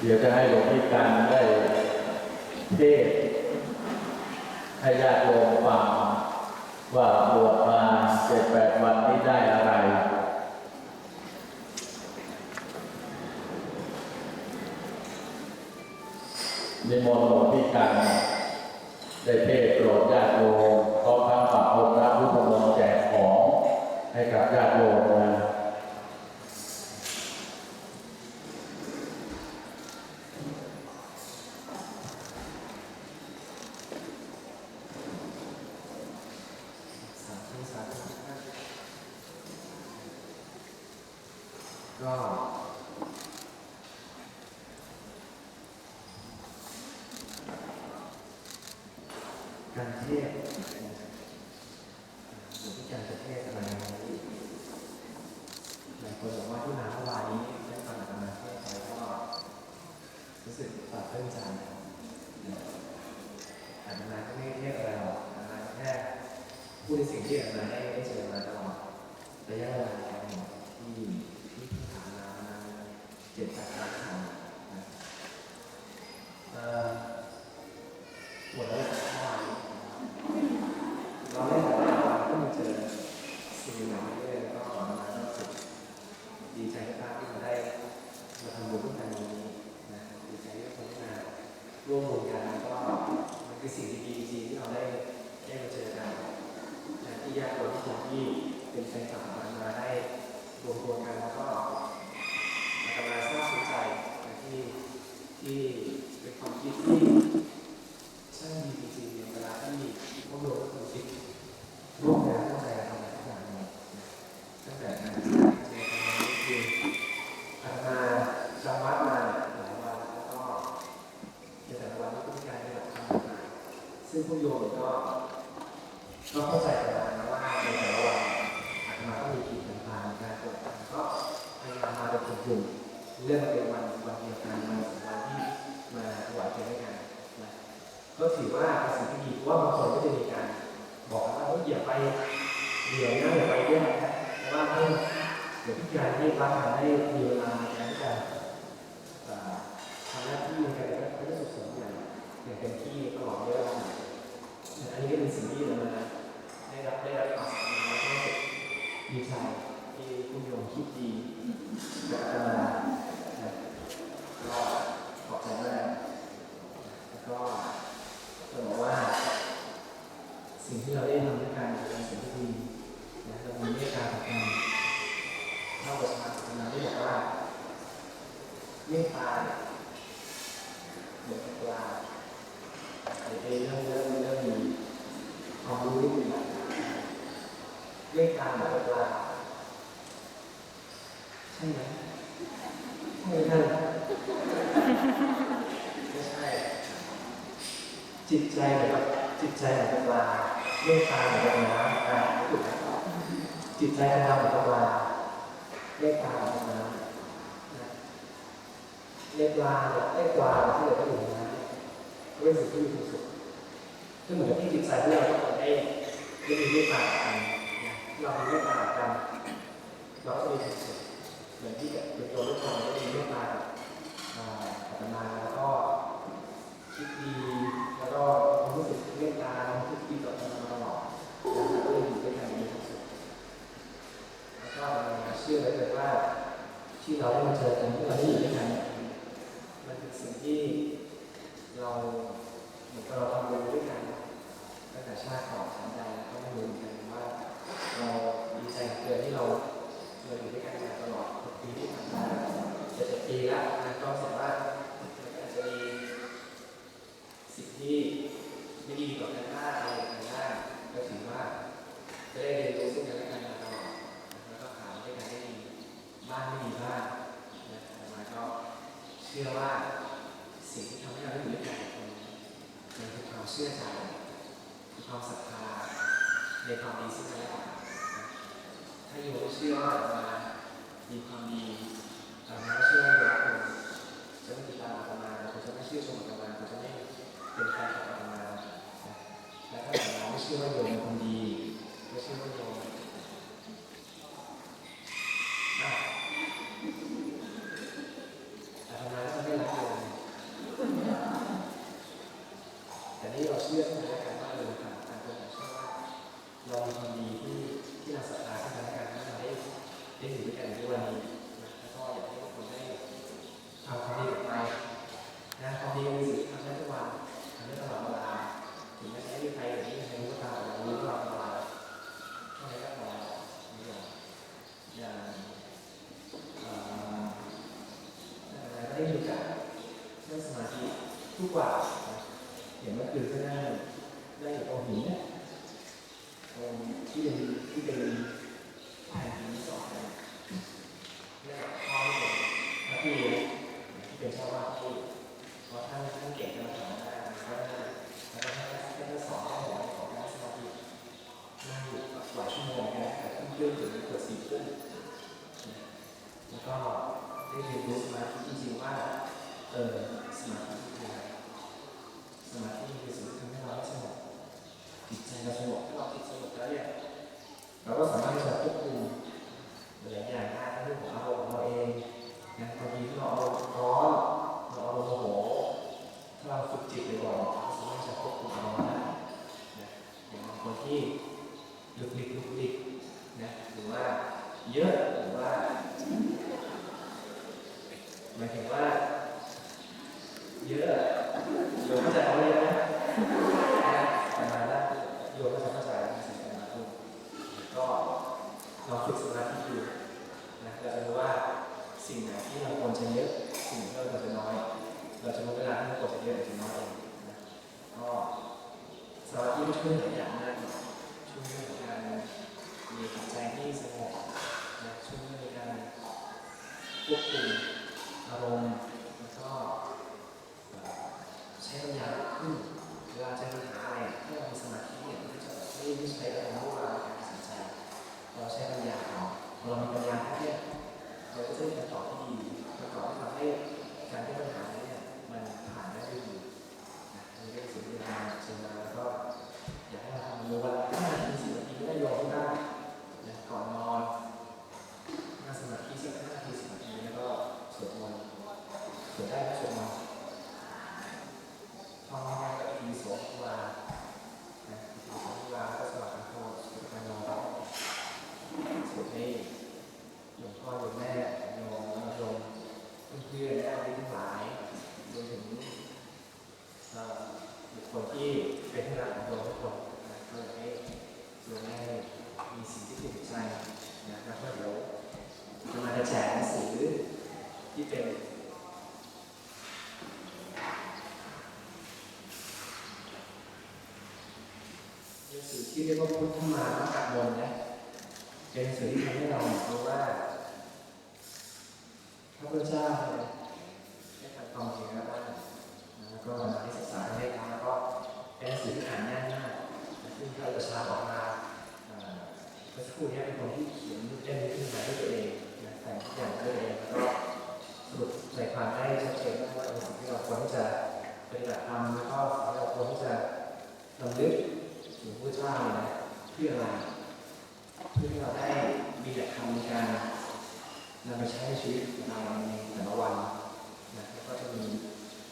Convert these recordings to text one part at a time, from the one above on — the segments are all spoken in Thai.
เดี๋ยวจะให้หลวงพี่กันได้เทศให้ญาติโยมฟังว่าบวชมาเจ็ดแปดวันนี้ได้อะไรนิมนต์หลวงพี่กันได้เทศโปรดญาติโยมพร้อมทั้งฝากองค์พระพุทธมนต์แจกของให้กับญาติโยมนะ สาธุสาธุครับก็การเทศน์นะครับหลวงพี่การจะเทศน์อะไรหลายคนบอกว่าที่มาเมื่อวานนี้ได้ฟังอาตมาเทศน์ไปก็รู้สึกปลาบปลื้มใจอาตมาก็ไม่ได้เทศน์อะไรหรอกอาตมาแค่ พูดในสิ่งที่อาจารย์ได้ได้เจอมาตลอดระยะเวลาการหมดที่ที่ผ่านมาประมาณเจ็ดแปดปีผ่านมานะเอ่อหมดแล้วแหละเมื่อวานนี้เราเล่นแต่ละวันก็มาเจอสิ่งใหม่เรื่อยๆแล้วก็มามารู้สึกดีใจมากที่มาได้มาทำบุญร่วมกันวันนี้นะดีใจที่คนที่มาร่วมบุญกันแล้วก็มันคือสิ่งดีๆจริงๆที่เราได้ได้มาเจอกัน และที่ญาติโยมทุกคนที่เป็นแฟนคลับของมันมาได้รวมตัวกันแล้วก็มาทำงานสร้างสุขใจนะที่ที่เป็นความคิดที่ช่างดีจริงๆในเวลาที่พวกเราทุกคนคิดร่วมกันตั้งใจทำงานทุกอย่างเลยนะตั้งแต่งานเจอกันมาคืออาตมาจำวัดมาหลายวันแล้วก็ในแต่ละวันที่ผู้การได้รับทำมาซึ่งผู้โยมก็ ก็เข้าใจกันนะว่าในแต่ละวันอาตมาก็มีกิจต่างๆการตรวจการก็พยายามมาเป็นกลุ่มๆเรื่องเป็นวันวันเดียวกันวันสองวันที่มาถวายเพลด้วยกันนะ ก็ถือว่าเป็นสิ่งที่ดีเพราะว่าบางคนก็จะมีการบอกว่าเฮ้ยอย่าไปเดี๋ยวนะอย่าไปแยกนะเพราะว่าเพื่อเดี๋ยวพี่การณาให้รับทำให้มีเวลาในการที่จะทำหน้าที่ในการที่จะส่งเสริมอย่างอย่างเต็มที่ตลอดเวลาอันนี้ก็เป็นสิ่งที่เราได้รับได้รับความสำคัญแล้วก็รู้สึกดีใจที่คุณโยมคิดดีกับอาตมานะก็ขอบใจมากแล้วก็ จะบอกว่า สิ่งที่เราได้ทำด้วยกันเป็นสิ่งที่ดีนะเรามีเมตตาต่อกันเท่ากับอาตมานที่บอกว่าเมตตาเหมือนปลาเดี๋ยวเรื่องเรื่องเรื่องนี้ความรู้นิดหนึ่งเลขการแบบปลาใช่ไหมใช่ท่ไม่ใช่ จิตใจเหมือนกับจิตใจเหมือนกับปลาเลขตาเหมือนกับน้ำอ่าถูกไหมจิตใจกระทำเหมือนกับปลาเลขตาเหมือนกับน้ำนะเลขปลาเนี่ยเลขปลาที่เหลือก็อยู่ในน้ำเป็นสิ่งที่มีความสุขซึ่งเหมือนที่จิตใจที่เราต้องได้ได้มีเมตตาต่อกันเรามีเมตตากันเราก็มีความสุขเหมือนที่เป็นตัวลูกของเราได้มีเมตตากับอ่าอาตมาแล้วก็คิดดี แล้วก็ความรู้สึกเมตตาความรู้สึกดีต่อกันมาตลอดนะครับก็เลยอยู่ด้วยกันมีความสุขแล้วก็อาตมาเชื่อเลยว่าที่เราได้มาเจอกันที่เราได้อยู่ด้วยกันมันเป็นสิ่งที่เราเหมือนเราทำบุญด้วยกันตั้งแต่ชาติก่อนชาติใดแล้วก็ไม่รู้เหมือนกันว่าเราดีใจเกินที่เราเราอยู่ด้วยกันมาตลอดปีที่ผ่านมาเจ็ดปีแล้วนะก็สามาจจะมี สิ่งที่ไม่ดีต่อกันบ้างอะไรกันบ้างก็ถือว่าจะได้เรียนรู้ซึ่งกันและกันมาตลอดแล้วก็ผ่านด้วยกันได้ดีบ้างไม่ดีบ้างนะแต่มาก็เชื่อว่าสิ่งที่ทำให้เราได้อยู่ด้วยกันมันมันคือความเชื่อใจคือความศรัทธาในความดีซึ่งกันและกันถ้าโยมเชื่อว่าเรามามีความดีเรามาเชื่อว่าโยมคุณจะไม่ติดตามเรามาคุณจะไม่เชื่อชมเรามาคุณจะไม่ เป็นการออกมาแล้วก็ออกมาไม่ชื่อว่าโยมคนดีไม่ชื่อว่าโยมแต่ทำไมเราไม่รักโยมแต่นี่เราเชื่อในการว่าโยมต่างกันตรนที่ว่าลองคนดีที่ที่เราศรัทธาที่ทำการที่เราได้ได้เห็นด้วยกันในวันนี้ พราท่านท่านเก่งมาสอนได้ก็ได้แล้วก็ท่านท่านก็สอนให้หัวของนั่งสมาธินั่งอยู่หลายชั่วโมงนะแต่ทุ่มครึ่งถึงเกือบสี่ทุ่มแล้วก็ได้เรียนรู้สมาธิจริงๆว่าเออสมาธิคืออะไรสมาธิคือสิ่งที่ทำให้เราได้สงบจิตใจเราสงบถ้าเราจิตสงบแล้วเนี่ยเราก็สามารถที่จะควบคุมหลายๆอย่างได้ทั้งเรื่องของอารมณ์ของเราเองนะบางทีที่เราอารมณ์ร้อนเราอารมณ์โมโห เราฝึกจิตบ่อยๆเราสามารถจะควบคุมอารมณ์ได้นะอย่างบางคนที่ลุกลิกลุกลิกนะหรือว่าเยอะหรือว่า หมายถึงว่า เยอะโยมเข้าใจคำว่าเยอะไหมนะประมาณนั้นโยมก็จะเข้าใจสิ่งที่มาพูดก็ลองฝึกสมาธิดูนะเราจะรู้ว่าสิ่งไหนที่เราควรจะเยอะสิ่งที่เราควรจะน้อย เราจะรู้เวลาที่เราควรจะเยอะหรือจะน้อยเองนะก็สมาธิมันช่วยหลายอย่างมากช่วยเรื่องของการมีจิตใจที่สงบนะช่วยเรื่องในการ ควบคุมอารมณ์แล้วก็ใช้ปัญญาขึ้นเวลาเจอปัญหาอะไรถ้าเรามีสมาธิเนี่ยมันจะไม่ไม่ใช้อารมณ์เราการตัดสินใจเราใช้ปัญญาเราเรามีปัญญาเนี่ยเราก็จะได้คำตอบที่ดีคำตอบที่ทำให้การแก้ปัญหาเนี่ยมันผ่านได้ด้วยดีนะอันนี้ก็เป็นสิ่งที่เราเชิญมาแล้วก็อยากให้เราทำมือวันละห้านาทีสิบนาทีก็ได้โยมได้นะก่อนนอน นั่งสมาธิสักห้านาทีสิบนาทีแล้วก็สวดมนต์ สวดได้ก็สวดมนต์ท่องง่ก็ทีโสภวานะทีโสภวาก็สวัสดิ์โทสวดกันนอนสวดให้หลวงพ่อหลวงแม่โยมโยมเพื่อนๆญาติทั้งหลายรวมถึงบุคคลที่เป็นที่รักของโยมทุกคนะก็อยากให้โยมได้มีสิ่งที่ถูกใจนะแล้วก็เดี๋ยวจะมาจะแจกหนังสือที่เป็นห นังสือที่เรียกว่าพุทธมาพระกัมลนะเป็นหนังสือที่ทำให้เรารู้ว่าพระพุทธเจ้าเนี่ยได้ทำความจริงแล้วบ้างแล้วก็มาให้ศึกษาให้ทำแล้วก็เป็นหนังสือที่อ่านง่ายมากซึ่งพระราชาออกมาเอ่อเมื่อสักครู่นี้เป็นคนที่เขียนเล่มนี้ขึ้นมาด้วยตัวเองนะแต่งทุกอย่างด้วยตัวเองแล้วก็สรุปใจความได้ชัดเจนมากว่าเป็นสิ่งที่เราควรที่จะปฏิบัติธรรมแล้วก็สิ่งที่เราควรที่จะลำลึก ถึงพระเจ้านะเพื่ออะไรเพื่อที่เราได้มีหลักธรรมในการนำไปใช้ในชีวิตของเราในแต่ละวันนะแล้วก็จะมี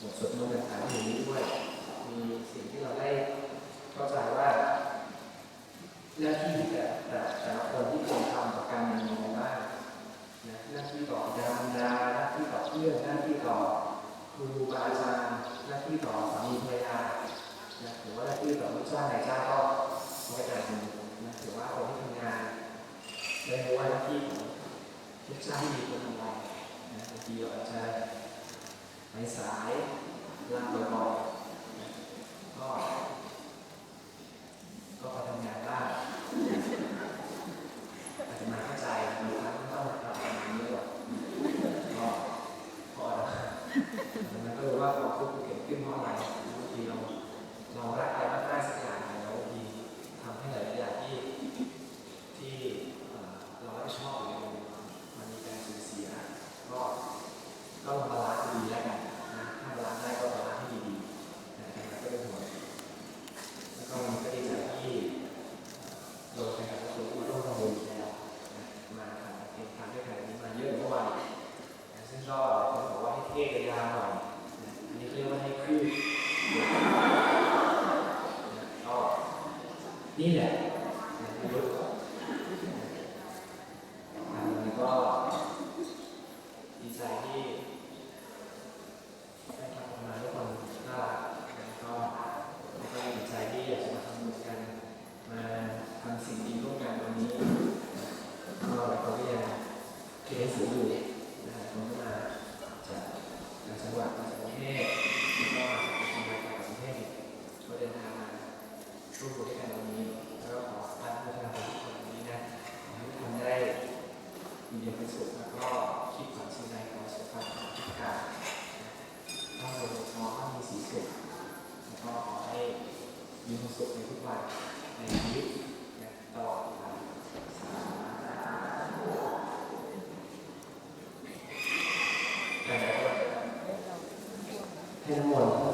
บทสวดมนต์ต่างๆอยู่นี้ด้วย มีสิ่งที่เราได้เข้าใจว่าหน้าที่แต่แต่แต่ละคนที่ควรทำต่อการมีอะไรบ้างนะหน้าที่ต่อดาบรรดาหน้าที่ต่อเพื่อนหน้าที่ต่อครูบาอาจารย์หน้าที่ต่อสามีภรรยา นะหรือว่าหน้าที่ต่อลูกจ้างนายจ้างก็ไม่ต่างกันนะหรือว่าคนที่ทำงานได้รู้ว่าหน้าที่ของลูกจ้างที่มีคนทำอะไรนะบางทีเราอาจจะไปสายลาบ่อย Гермонія.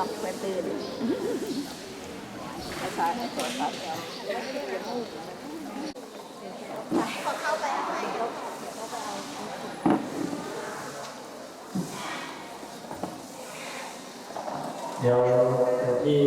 อกไปตื่นไาษาในตัวเขาเข้าไปทำไมเดี๋ยวที่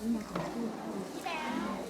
음.